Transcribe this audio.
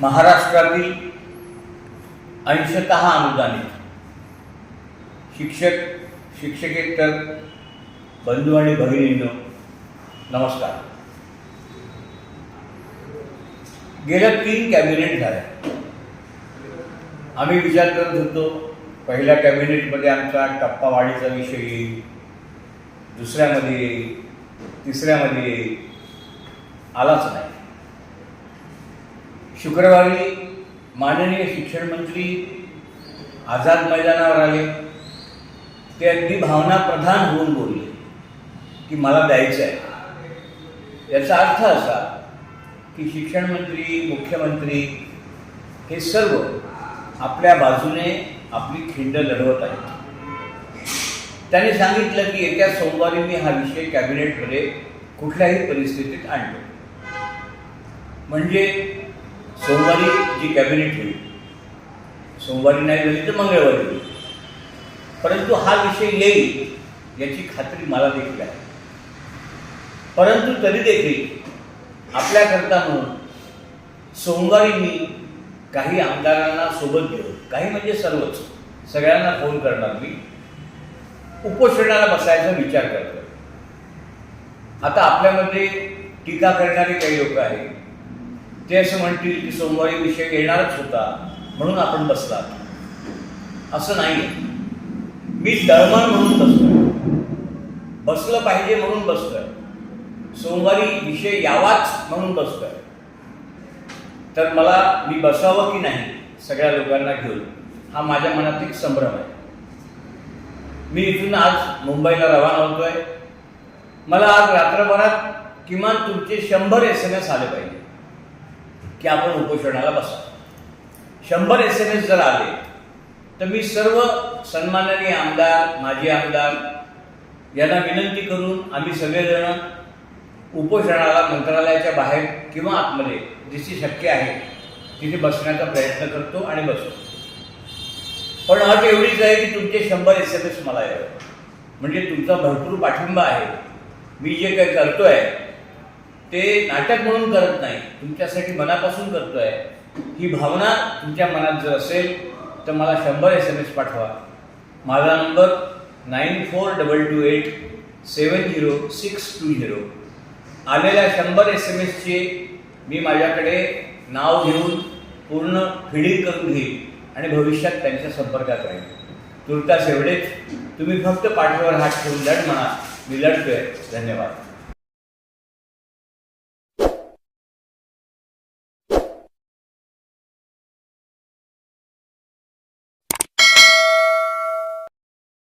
महाराष्ट्रातील अंशतः अनुदानित शिक्षक शिक्षकेतर बंधू आणि भगिनींनो नमस्कार. गेल्या तीन कॅबिनेट झाल्या. आम्ही विचार करत होतो पहिल्या कॅबिनेटमध्ये आमचा टप्पावाढीचा विषय येईल दुसऱ्यामध्ये येईल तिसऱ्यामध्ये येईल आलाच नाही. शुक्रवारी माननीय शिक्षण मंत्री आझाद मैदानावर आले. ते अगदी भावनाप्रधान होऊन बोलले की मला द्यायचं आहे. याचा अर्थ असा की शिक्षण मंत्री मुख्यमंत्री हे सर्व आपल्या बाजूने आपली खिंड लढवत आहेत. त्यांनी सांगितलं की येत्या सोमवारी मी हा विषय कॅबिनेटमध्ये कुठल्याही परिस्थितीत आणतो. म्हणजे सोमवारी जी कॅबिनेट होईल. सोमवारी नाही झाली तर मंगळवारी होईल. परंतु हा विषय येईल याची खात्री मला देखील आहे. परंतु तरी देखील आपल्याकरता म्हणून सोमवारी मी काही आमदारांना सोबत घेऊन काही म्हणजे सर्वच सगळ्यांना फोन करणार मी. उपोषणाला बसायचा विचार करतो आता आपल्यामध्ये टीका करणारे काही लोक आहेत. ते असं म्हणतील की सोमवारी विषय येणारच होता म्हणून आपण बसला. असं नाही मी दळमळ म्हणून बसतो बसलं पाहिजे म्हणून बसतोय सोमवारी विषय यावाच म्हणून बसतोय तर मला मी बसावं की नाही सगळ्या लोकांना घेऊन हा माझ्या मनात एक संभ्रम आहे. मी इथून आज मुंबईला रवाना होतोय. मला आज रात्रभरात किमान तुमचे शंभर एस एम एस आले पाहिजे. की आपण उपोषणाला बसा. शंभर एस एम एस जर आले तर मी सर्व सन्माननीय आमदार माजी आमदार यांना विनंती करून आम्ही सगळेजण उपोषणाला मंत्रालयाच्या बाहेर किंवा आतमध्ये जिथे शक्य आहे तिथे बसण्याचा प्रयत्न करतो आणि बसतो. पण अट एवढीच आहे की तुमचे शंभर एस एम एस मला यावं. म्हणजे तुमचा भरपूर पाठिंबा आहे. मी जे काही करतो आहे ते नाटक म्हणून करत नाही. तुमच्यासाठी मनापासून करतोय. ही भावना तुमच्या मनात जर असेल तर मला शंभर एस एम एस पाठवा. माझा number nine four double two eight seven zero six two zero. आलेल्या शंभर एस एम एसचे मी माझ्याकडे नाव घेऊन पूर्ण फिडिंग करून घेईन आणि भविष्यात त्यांच्या संपर्कात राहील तुर्तास एवढेच. तुम्ही फक्त पाठीवर हात ठेवून लढ म्हणा. मी लढतोय. धन्यवाद.